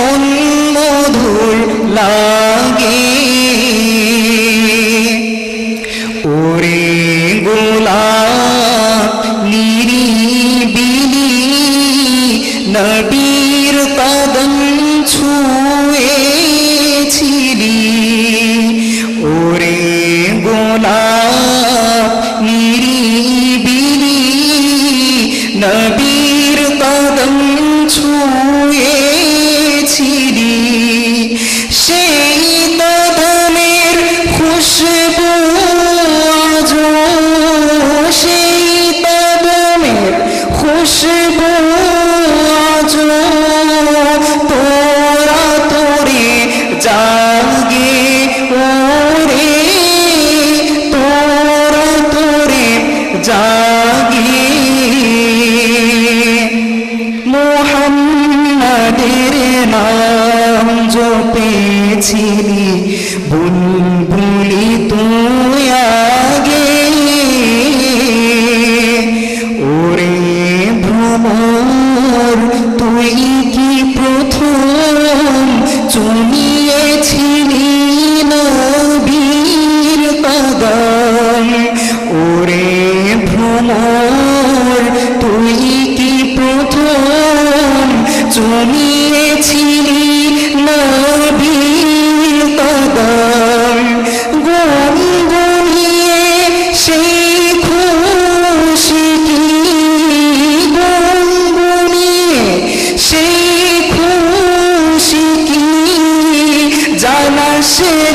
এমন মধুর লাগে। ওরে গোলাপ নিরিবিলি নবীর কদম ছুঁয়েছিলি। ওরে গোলাপ নিরিবিলি নবীর মোহাম্মদের নাম জপেছিলি। বুলবুলি তুই আগে। ওরে ভ্রমর তুই কি প্রথম চুমিয়েছিলি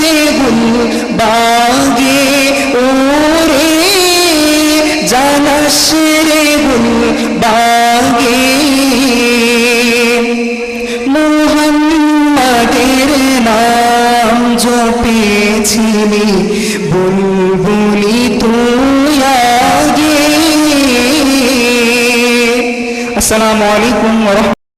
রে গুল বাগে ওরে জানাস রে গুল বাগে। মোহাম্মদের নাম জপেছিলি, বুলবুলি তুই আগে। আসসালামু আলাইকুম